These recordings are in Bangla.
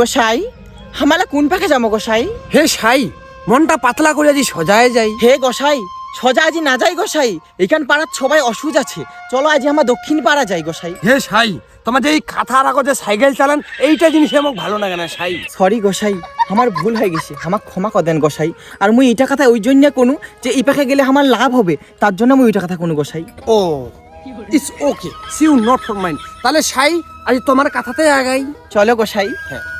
গোসাই? হামালা কোন পাখে যাব গোসাই? হে সাই মনটা পাতলা করে আজি সজায় যাই। হে গোসাই সজা আজি না যাই গোসাই? এখান পাড়ার সবাই অসুজ আছে। চলো আজি আমার দক্ষিণ পাড়া যাই গোসাই। হে সাই তোমার যে এই কাঁথার আগত যে সাইকেল চালান এইটা জিনিস আমার ভালো লাগে না সাই। সরি গোসাই আমার ভুল হয়ে গেছে। আমার ক্ষমা করে দেন গোসাই। আর মুই এটা কথা ওই জন্য কোনো যে এই পাখে গেলে আমার লাভ হবে। তার জন্য মুই এটা কথা কোনো গোসাই। ও it's okay see you not for mind. তাহলে সাই আজ তোমার কাঁথাতে আগাই। চলো গোসাই। আরে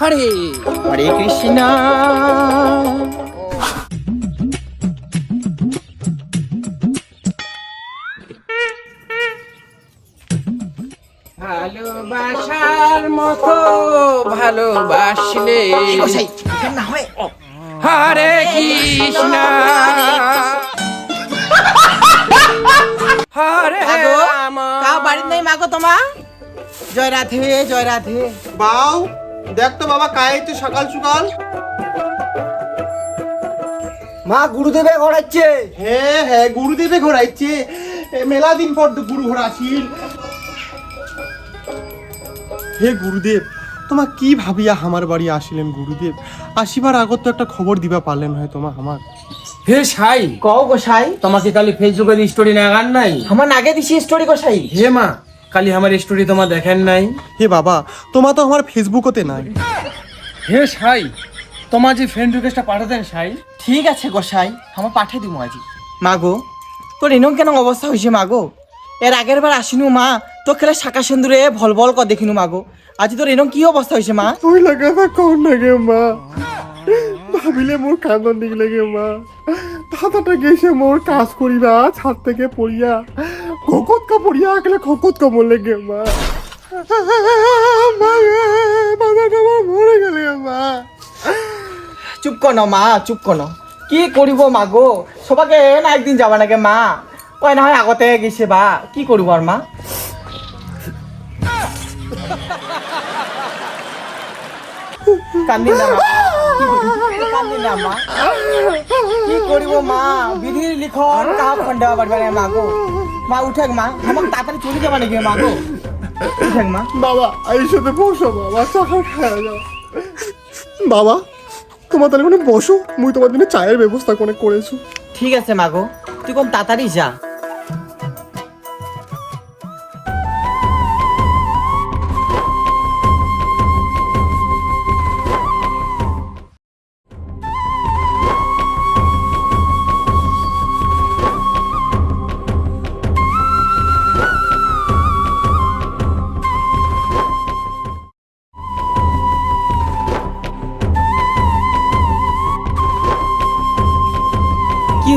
হরে কৃষ্ণ। ভালোবাসার মতো ভালোবাসলে হরে কৃষ্ণ। হরে কা বাড়ির নাই মাগো তোমা? জয় রাধে জয় রাধে। বাউ। দেখ তো বাবা কায় তো সকাল সকাল? মা গুরুদেবে ঘোরাচ্ছে। হ্যাঁ হ্যাঁ গুরুদেবে ঘোরাইছে এ, মেলা দিন পর তো গুরু ঘোরাছিল হে গুরুদেব তোমা কি ভাবিয়া আমার বাড়ি আসিলেন গুরুদেব? আসিবার আগত একটা খবর দিবা পারলেন হয় তোমা আমার। হে সাই কও গোসাই তোমাকে কালি ফেসবুকে স্টোরি নাগান নাই? আমার নাগে দিছি স্টোরি গোসাই হে মা কালি আমার স্টোরি তোমার দেখেন নাই। হে বাবা তোমা তো আমার ফেসবুকতে নাই। হে সাই তোমার যে ফ্রেন্ড রিকোয়েস্টটা পাঠাতেন সাই। ঠিক আছে গো গোসাই আমার পাঠিয়ে দিমু আজি। মাগো তোর এনম কেন অবস্থা হয়েছে মাগো এর আগের বার আসিনু মা তো খেলে শাকা সিন্দুরে ভল ভল কর দেখিনু মাগো আজি তোর এনম কি অবস্থা হয়েছে মা? তুই লাগা না কোন লাগে মা। ভাবিলে মোর কান্দন দিক লাগে মা। দাদাটা গেছে মোর কাজ করিবা ছাদ থেকে পড়িয়া পড়িয়া গেলে খোকত কা মরলে গে মা মা গে, মা। চুপ কর মা চুপ কর। কি করিব মাগো সবাকে না একদিন যাবা নাকি মা? কয় না হয় আগতে গেছে বা। কি করব আর মা? কান্দি না মা। কি করিব? মা। মা? বিধির লিখন কাহ খন্ডা পারবে না মাগো মা উঠেক মা। আমাকে তাড়াতাড়ি চলে যাবা নাকি মাগো উঠেক মা। বাবা এই সাথে বসো বাবা চা খাওয়া যাও। বাবা তোমার তাহলে মানে বসো। মুই তোমার জন্য চায়ের ব্যবস্থা করে করেছ। ঠিক আছে মাগো তুই কোন তাড়াতাড়ি যা।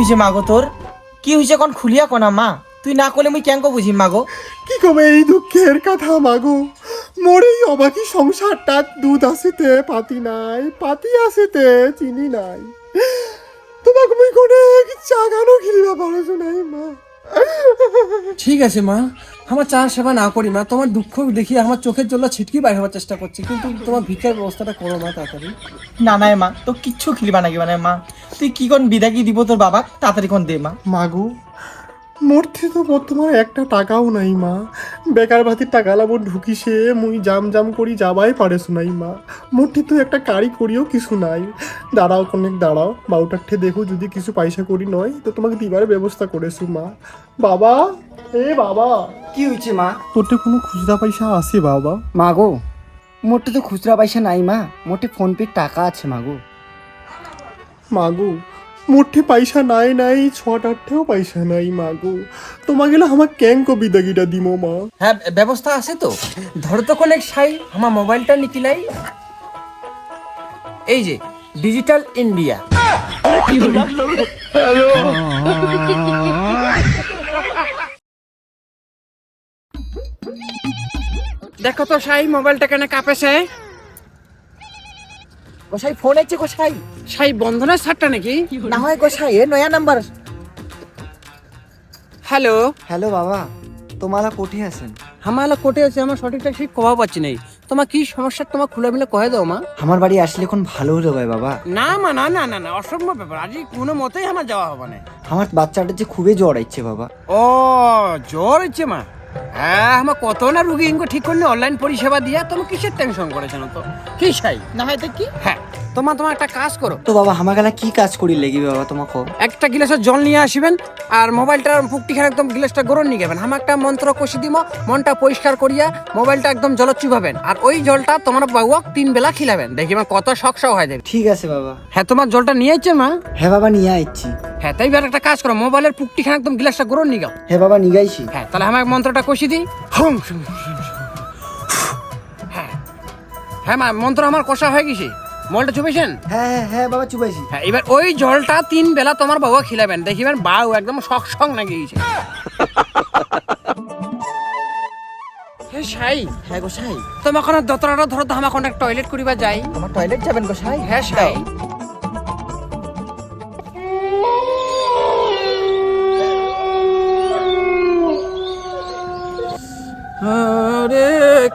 হয়েছে মাগো তোর? কি হয়েছে কোন খুলিয়া কোনা মা? তুই না করলে মুই কেঙ্ক বুঝিম মাগো? কি কবে এই দুঃখের কথা মাগো? মোর এই অবাকি সংসারটা দুধ আসিতে পাতি নাই, পাতি আসিতে চিনি নাই। তোমাকে মুই কোনে চা গানো খেলিবা পারছ নাই মা। ঠিক আছে মা। আমার চা সেবা না করি মা। তোমার দুঃখ দেখি আমার চোখের জন্য ছিটকি বাইর হওয়ার চেষ্টা করছি। কিন্তু তোমার ভিক্ষার ব্যবস্থাটা করো মা তাড়াতাড়ি। না না মা। তো কিচ্ছু খেলিবা নাকি মানে মা। তুই কি কোন বিদাকি দিব তোর বাবা? তাড়াতাড়ি কোন দে মা। মাগু মরতে তো বর্তমানে একটা টাকাও নাই মা। বেকার ভাতির টাকা লাভ ঢুকিছে মুই জাম জাম করি যাবাই পারেছ নাই মা। মোটে তো একটা কারি করিও কিছু নাই। দাঁড়াও কনেক দাঁড়াও। বাউটার ঠে দেখো যদি কিছু পয়সা করি নয় তো তোমাকে দিবার ব্যবস্থা করেছু মা। বাবা এ বাবা। কি হয়েছে মা? তোরতে কোনো খুচরা পয়সা আছে বাবা। মা গো মোটে তো খুচরা পয়সা নাই মা। মোটে ফোন পে টাকা আছে মা গো। মাগো মোটে পয়সা নাই নাই ছটারটেও পয়সা নাই মাগো। তোমাকে না আমার ক্যাঙ্ক বিদাগিটা দিমো মা। হ্যাঁ ব্যবস্থা আছে তো। ধরো তো কোন এক সাই আমার মোবাইলটা নিকিলাই এই যে ডিজিটাল ইন্ডিয়া। দেখো তো সাই মোবাইলটা কেন কাঁপেছে। গোসাই ফোন আছে গোসাই? সাই বন্ধনের সারটা নাকি? না হয় গোসাই এ নয়া নাম্বার। হ্যালো। হ্যালো বাবা তোমারা কোঠে আছেন? হামালা কোটে আছে আমার সঠিকটা ঠিক কবা পাচ্ছি নাই। তোমার কি সমস্যা তোমার খুলে মিলে কয়ে দাও মা। আমার বাড়ি আসলে এখন ভালো হলো ভাই বাবা। না মা না না না না অসম্ভব ব্যাপার। আজ কোনো মতেই আমার যাওয়া হবে না। আমার বাচ্চাটা যে খুবই জ্বর আইছে বাবা। ও জ্বর হচ্ছে মা। হ্যাঁ আমার কত না রুগী ইনকো ঠিক করলে অনলাইন পরিষেবা দিয়ে তুমি কিসের টেনশন করেছেন তো? কি চাই না হয় তো কি? হ্যাঁ তোমার তোমার একটা কাজ করো। তো বাবা আমার গেলা কি কাজ করি লেগি বাবা তোমাকে? একটা গ্লাসের জল নিয়ে আসিবেন আর মোবাইলটার পুকটিখানে একদম গ্লাসটা গরম নিয়ে যাবেন। আমার একটা মন্ত্র কষি দিব মনটা পরিষ্কার করিয়া মোবাইলটা একদম জল চুভাবেন আর ওই জলটা তোমার বাবুক তিন বেলা খিলাবেন। দেখিবেন কত শখ শখ হয়ে যাবে ঠিক আছে বাবা। হ্যাঁ তোমার জলটা নিয়ে যাচ্ছে মা? হ্যাঁ বাবা নিয়ে আইছি। হ্যাঁ তাই একটা কাজ করো মোবাইলের পুকটিখানে একদম গ্লাসটা গরম নিয়ে যাও। হ্যাঁ বাবা নিগাইছি হ্যাঁ তাহলে আমার মন্ত্রটা কষি দিই? হুম। শুম, শুম, শুম। হ্যাঁ। হ্যাঁ মা মন্ত্র আমার কষা হয়ে গেছে। মলটা চুপেছেন? হ্যাঁ হ্যাঁ হ্যাঁ বাবা চুবাইছি হ্যাঁ এবার ওই জলটা তিন বেলা তোমার বাবা খিলাবেন। দেখিবেন বাউ একদম শখ শখ নাকি গেছে। হে সাই হ্যাঁ গোসাই তোমার কোনো দতরাটা ধরো তো আমার কোনো টয়লেট করিবা যাই। আমার টয়লেট যাবেন গোসাই হ্যাঁ সাই।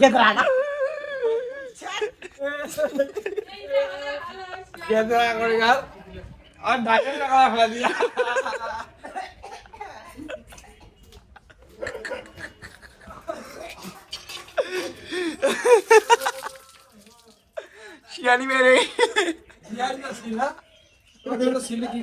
గెదరాడా గెదరా కొడుగా ఆ డాక్టర్ కదా ఫ్లది షియాని మేరే షియాని సిల్లా సిల్కి